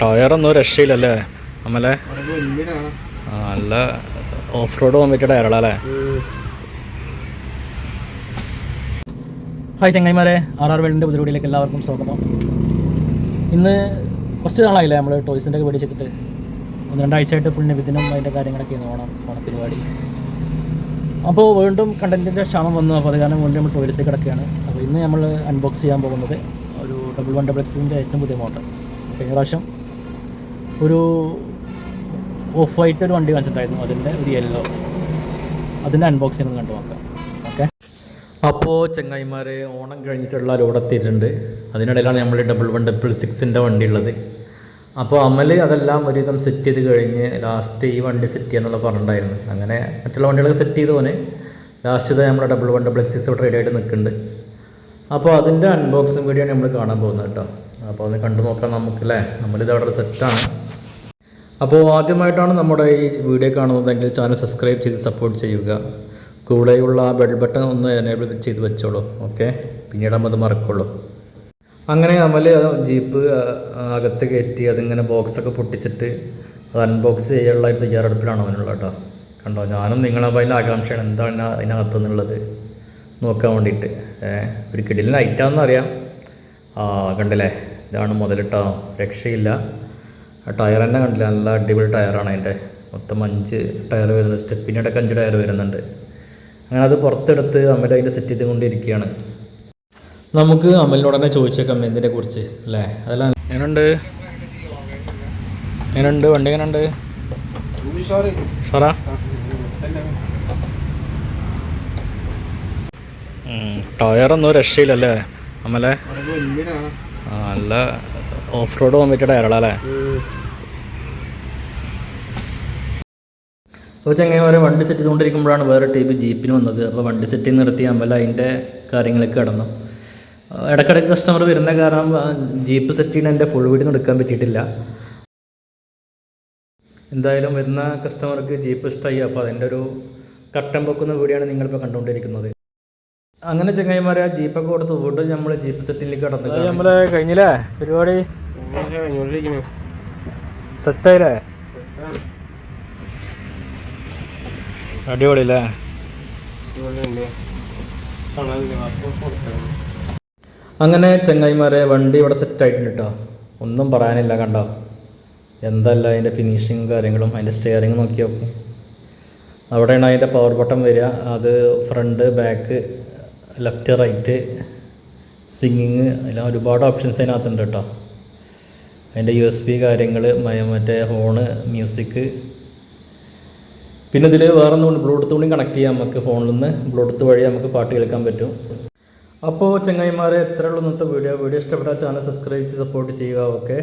ടയറൊന്നും രക്ഷയില്ലല്ലേ? അമ്മലെ നല്ല of road പോകാൻ പറ്റിയ ടയറുള്ള അല്ലേ? ഹായ് ചങ്ങായിമാരെ. ആർ ആർ വേൾഡിന്റെ പുതിയ എല്ലാവർക്കും സ്വാഗതം. ഇന്ന് കുറച്ച് നാളായില്ലേ നമ്മൾ ടോയ്സിന്റെ ഒക്കെ മേടിച്ചിട്ട് ഒന്ന് രണ്ടാഴ്ചയായിട്ട് ഫുൾ നിബിധനം അതിന്റെ കാര്യങ്ങളൊക്കെ ഓണം ഓണപരിപാടി അപ്പോൾ വീണ്ടും കണ്ടന്റിന്റെ ക്ഷാമം വന്നു. അപ്പോൾ അത് കാരണം വീണ്ടും നമ്മൾ ടോയ്ലറ്റ്സിൽ കിടക്കുകയാണ്. അപ്പോൾ ഇന്ന് നമ്മൾ അൺബോക്സ് ചെയ്യാൻ പോകുന്നത് ഒരു ഡബിൾ വൺ ഡബിൾ എക്സിന്റെ ഏറ്റവും പുതിയ മോഡൽ കഴിഞ്ഞ പ്രാവശ്യം ഒരു ഓഫ് വൈറ്റ് ഒരു വണ്ടി വാങ്ങിച്ചിട്ടുണ്ടായിരുന്നു. അതിന്റെ ഒരു യെല്ലോ അതിന്റെ അൺബോക്സിംഗ് കണ്ടു നോക്കാം. ഓക്കെ അപ്പോൾ ചങ്ങായിമാരെ ഓണം കഴിഞ്ഞിട്ടുള്ള ലോഡ് എത്തിയിട്ടുണ്ട്. അതിനിടയിലാണ് നമ്മൾ ഡബിൾ വൺ ഡബിൾ സിക്സിന്റെ വണ്ടി ഉള്ളത്. അപ്പോൾ അമൽ അതെല്ലാം ഒരുവിധം സെറ്റ് ചെയ്ത് കഴിഞ്ഞ് ലാസ്റ്റ് ഈ വണ്ടി സെറ്റ് ചെയ്യാന്നുള്ള പറഞ്ഞിട്ടുണ്ടായിരുന്നു. അങ്ങനെ മറ്റുള്ള വണ്ടികളൊക്കെ സെറ്റ് ചെയ്ത് പോലെ ലാസ്റ്റ് ഇത് നമ്മുടെ ഡബിൾ വൺ ഡബിൾ സിക്സ് ഇവിടെ റെഡി ആയിട്ട് നിൽക്കുന്നുണ്ട്. അപ്പോൾ അതിന്റെ അൺബോക്സിങ് വീഡിയോ നമ്മൾ കാണാൻ പോകുന്നത് കേട്ടോ. അപ്പോൾ ഒന്ന് കണ്ടു നോക്കാം നമുക്ക് അല്ലേ നമ്മളിത് അവിടെ സെറ്റാണ് അപ്പോൾ ആദ്യമായിട്ടാണ് നമ്മുടെ ഈ വീഡിയോ കാണുന്നതെങ്കിൽ ചാനൽ സബ്സ്ക്രൈബ് ചെയ്ത് സപ്പോർട്ട് ചെയ്യുക. കൂടെയുള്ള ആ ബെൽ ബട്ടൺ ഒന്ന് എനേബിൾ ചെയ്ത് വെച്ചോളൂ. ഓക്കെ പിന്നീട് നമ്മൾ അത് മറക്കുള്ളൂ. അങ്ങനെ നമ്മൾ ജീപ്പ് അകത്ത് കയറ്റി അതിങ്ങനെ ബോക്സൊക്കെ പൊട്ടിച്ചിട്ട് അത് അൺബോക്സ് ചെയ്യാനുള്ള ഒരു തയ്യാറെടുപ്പിലാണ് അവനുള്ള കേട്ടോ. കണ്ടോ? ഞാനും നിങ്ങളെ അതിന്റെ ആകാംക്ഷയാണ് എന്താണ് അതിനകത്ത് നിന്നുള്ളത് നോക്കാൻ വേണ്ടിയിട്ട്. ഒരു കിടിലിന് ഐറ്റാന്ന് അറിയാം ആ കണ്ടില്ലേ? ഇതാണ് മുതലിട്ടോ രക്ഷയില്ല. ടയർ തന്നെ കണ്ടില്ല. നല്ല അടിപൊളി ടയറാണ് അതിന്റെ. മൊത്തം അഞ്ച് ടയർ വരുന്നത് സ്റ്റെപ്പിന്റെ ഇടയ്ക്ക് അഞ്ച് ടയർ വരുന്നുണ്ട്. അങ്ങനെ അത് പുറത്തെടുത്ത് അമൽ അതിന്റെ സെറ്റ് ചെയ്ത് കൊണ്ടിരിക്കുകയാണ് നമുക്ക് അമലിനോട് തന്നെ ചോദിച്ചേക്കാം എന്തിനെ കുറിച്ച് അല്ലേ? അതല്ല എങ്ങനുണ്ട് എങ്ങനുണ്ട് വണ്ടി എങ്ങനുണ്ട് സാറാ ടയറൊന്നും രക്ഷയില്ലല്ലേ അമലെ? നല്ല ഓഫ് റോഡ് പോകാൻ പറ്റിയ ടയറുകളല്ലേ അപ്പോൾ ചങ്ങായിമാരെ വണ്ടി സെറ്റ് ചെയ്തുകൊണ്ടിരിക്കുമ്പോഴാണ് വേറെ ടൈപ്പ് ജീപ്പിന് വന്നത്. അപ്പോൾ വണ്ടി സെറ്റ് നിർത്തി അമ്പല അതിന്റെ കാര്യങ്ങളൊക്കെ കടന്നു. ഇടയ്ക്കിടയ്ക്ക് കസ്റ്റമർ വരുന്ന കാരണം ജീപ്പ് സെറ്റ് ചെയ്യുന്ന എന്റെ ഫുൾ വീഡിയോ എടുക്കാൻ പറ്റിയിട്ടില്ല. എന്തായാലും വരുന്ന കസ്റ്റമർക്ക് ജീപ്പ് ഇഷ്ടമായി അപ്പോൾ അതിന്റെ ഒരു കട്ടൻ പൊക്കുന്ന വീഡിയോയാണ് നിങ്ങളിപ്പോൾ കണ്ടുകൊണ്ടിരിക്കുന്നത്. അങ്ങനെ ചങ്ങായിമാരെ ആ ജീപ്പൊക്കെ കൊടുത്ത് വീണ്ടും നമ്മൾ ജീപ്പ് സെറ്റിലേക്ക് കടന്നു നമ്മളെ കഴിഞ്ഞില്ലേ? പരിപാടി? സെറ്റായില്ലേ? അടിപൊളി അല്ലേ അങ്ങനെ ചങ്ങായിമാരെ വണ്ടി ഇവിടെ സെറ്റ് ആയിട്ടുണ്ട് കേട്ടോ. ഒന്നും പറയാനില്ല കണ്ടോ. എന്തല്ല അതിന്റെ ഫിനിഷിങ് കാര്യങ്ങളും അതിന്റെ സ്റ്റിയറിങ് നോക്കി നോക്കും അവിടെയാണ് അതിന്റെ പവർ ബട്ടൺ വരിക. അത് ഫ്രണ്ട് ബാക്ക് ലെഫ്റ്റ് റൈറ്റ് സ്വിങ്ങിങ് എല്ലാം ഒരുപാട് ഓപ്ഷൻസ് അതിനകത്തുണ്ട് കേട്ടോ അതിന്റെ യു എസ് പി കാര്യങ്ങൾ മറ്റേ ഹോണ് മ്യൂസിക് പിന്നെ ഇതിൽ വേറെ ഒന്നും ബ്ലൂടൂത്ത് കൂടി കണക്ട് ചെയ്യാം നമുക്ക് ഫോണിൽ നിന്ന്. ബ്ലൂടൂത്ത് വഴി നമുക്ക് പാട്ട് കേൾക്കാൻ പറ്റും. അപ്പോൾ ചങ്ങായിമാരെ എത്ര ഉള്ളൂ ഇന്നത്തെ വീഡിയോ വീഡിയോ ഇഷ്ടപ്പെട്ടാൽ ചാനൽ സബ്സ്ക്രൈബ് ചെയ്ത് സപ്പോർട്ട് ചെയ്യുക ഓക്കെ